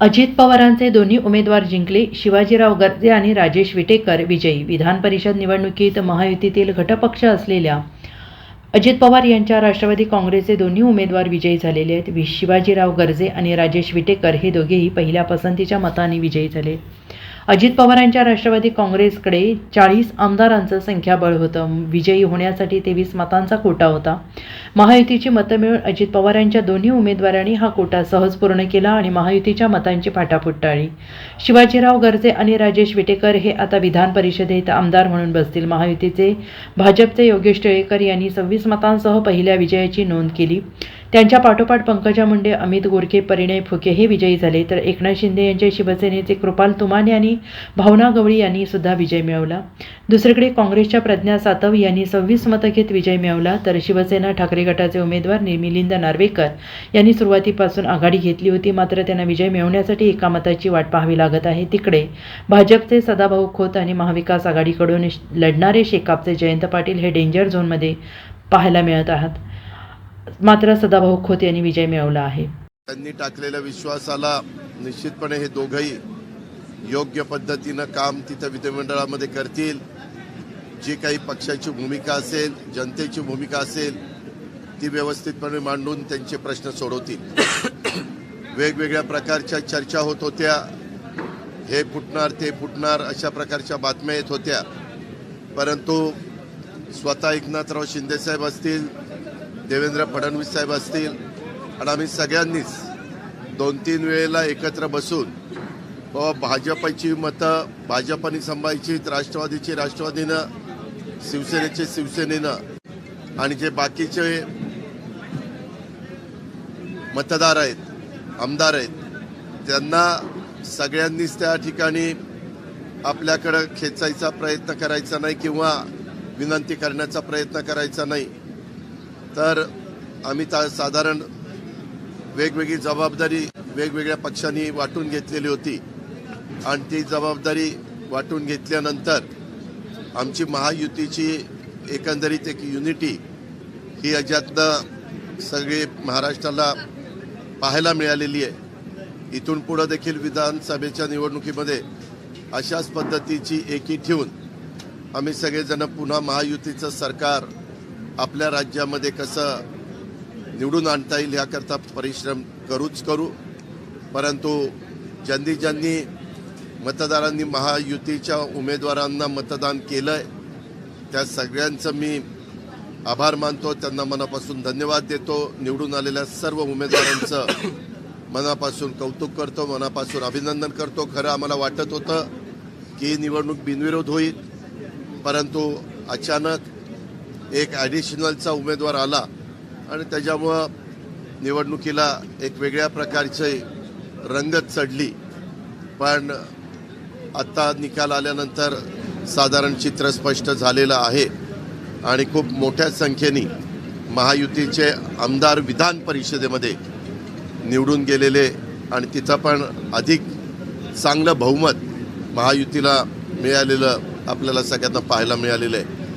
अजित पवारांचे दोन्ही उमेदवार जिंकले. शिवाजीराव गर्जे आणि राजेश विटेकर विजयी. विधान परिषद निवडणुकीत महायुतीतील घटपक्ष असलेल्या अजित पवार यांच्या राष्ट्रवादी काँग्रेसचे दोन्ही उमेदवार विजयी झालेले आहेत. वि- शिवाजीराव गर्जे आणि राजेश विटेकर हे दोघेही पहिल्या पसंतीच्या मताने विजयी झाले. अजित पवारांच्या राष्ट्रवादी काँग्रेसकडे चाळीस आमदारांचं संख्याबळ होतं. विजयी होण्यासाठी तेवीस मतांचा कोटा होता. महायुतीची मतं मिळून अजित पवारांच्या दोन्ही उमेदवारांनी हा कोटा सहज पूर्ण केला आणि महायुतीच्या मतांची फाटाफूट टाळली शिवाजीराव गर्जे आणि राजेश विटेकर हे आता विधान परिषदेत आमदार म्हणून बसतील. महायुतीचे भाजपचे योगेश टिळेकर यांनी सव्वीस मतांसह पहिल्या विजयाची नोंद केली. त्यांच्या पाठोपाठ पंकजा मुंडे अमित गोरखे परिणय फुके हे विजयी झाले. तर एकनाथ शिंदे यांच्या शिवसेनेचे कृपाल तुमाने आणि भावना गवळी यांनी सुद्धा विजय मिळवला. दुसरीकडे काँग्रेसच्या प्रज्ञा सातव यांनी सव्वीस मतं घेत विजय मिळवला. तर शिवसेना ठाकरे गटाचे उमेदवार मिलिंद नार्वेकर यांनी सुरुवातीपासून आघाडी घेतली होती. मात्र त्यांना विजय मिळवण्यासाठी एका मताची वाट पाहावी लागत आहे. तिकडे भाजपचे सदाभाऊ खोत आणि महाविकास आघाडीकडून लढणारे शेकापचे जयंत पाटील हे डेंजर झोनमध्ये पाहायला मिळत आहात. मात्र सदाभाऊ खोत यांनी विजय मिळवला आहे. त्यांनी टाकलेल्या विश्वासाला निश्चितपणे हे दोघंही योग्य पद्धतीनं काम तिथं विधिमंडळामध्ये करतील. जी काही पक्षाची भूमिका असेल जनतेची भूमिका असेल ती व्यवस्थितपणे मांडून त्यांचे प्रश्न सोडवतील. वेगवेगळ्या प्रकारच्या चर्चा होत होत्या. हे फुटणार ते फुटणार अशा प्रकारच्या बातम्या येत होत्या. परंतु स्वतः एकनाथराव शिंदेसाहेब असतील देवेंद्र फडणवीस साहेब असतील आणि आम्ही सगळ्यांनीच दोन तीन वेळेला एकत्र बसून बाबा भाजपची मतं भाजपने सांभाळायची राष्ट्रवादीची राष्ट्रवादीनं शिवसेनेचे शिवसेनेनं आणि जे बाकीचे मतदार आहेत आमदार आहेत त्यांना सगळ्यांनीच त्या ठिकाणी आपल्याकडं खेचायचा प्रयत्न करायचा नाही किंवा विनंती करण्याचा प्रयत्न करायचा नाही. तर आम्ही ता साधारण वेगवेगळी जबाबदारी वेगवेगळ्या पक्षांनी वाटून घेतलेली होती. आणि ती जबाबदारी वाटून घेतल्यानंतर आमची महायुतीची एकंदरीत एक युनिटी ही याच्यातनं सगळे महाराष्ट्राला पाहायला मिळालेली आहे. इथून पुढं देखील विधानसभेच्या निवडणुकीमध्ये अशाच पद्धतीची एकी ठेवून आम्ही सगळेजण पुन्हा महायुतीचं सरकार आपल्या राज्यामध्ये कसं निवडून आणता येईल याकरता परिश्रम करूच करू. परंतु ज्यांनी ज्यांनी मतदारांनी महायुतीच्या उमेदवारांना मतदान केलं आहे त्या सगळ्यांचं मी आभार मानतो. त्यांना मनापासून धन्यवाद देतो. निवडून आलेल्या सर्व उमेदवारांचं मनापासून कौतुक करतो मनापासून अभिनंदन करतो. खरं आम्हाला वाटत होतं की ही निवडणूक बिनविरोध होईल. परंतु अचानक एक ॲडिशनलचा उमेदवार आला आणि त्याच्यामुळं निवडणुकीला एक वेगळ्या प्रकारची रंगत चढली. पण आत्ता निकाल आल्यानंतर साधारण चित्र स्पष्ट झालेलं आहे आणि खूप मोठ्या संख्येने महायुतीचे आमदार विधान परिषदेमध्ये निवडून गेलेले आणि तिथं पण अधिक चांगलं बहुमत महायुतीला मिळालेलं आपल्याला सगळ्यांना पाहायला मिळालेलं आहे.